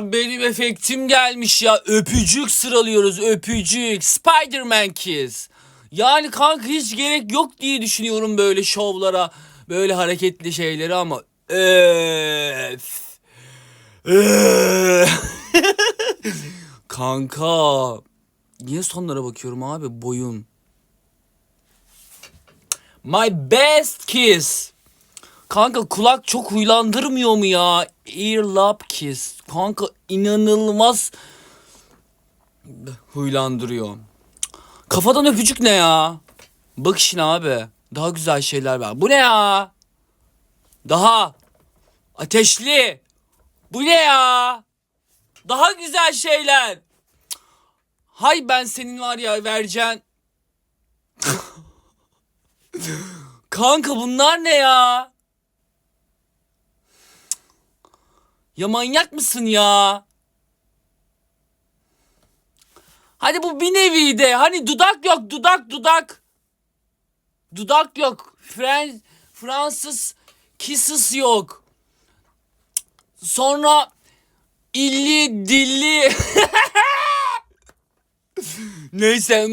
Benim efektim gelmiş ya. Öpücük sıralıyoruz öpücük. Spider-Man kiss. Yani kanka hiç gerek yok diye düşünüyorum böyle şovlara. Böyle hareketli şeyleri ama. Öf. Öf. kanka. Niye sonlara bakıyorum abi boyun. My best kiss. Kanka kulak çok huylandırmıyor mu ya? Earlobe kiss. Kanka inanılmaz huylandırıyor. Kafadan öpücük ne ya? Bak işine abi. Daha güzel şeyler var. Bu ne ya? Daha ateşli. Bu ne ya? Daha güzel şeyler. Hay ben senin var ya vereceğin. Kanka bunlar ne ya? Ya manyak mısın ya? Hadi bu bir nevi de. Hani dudak yok dudak dudak. Dudak yok. Fren Fransız kisses yok. Sonra illi dilli. Neyse.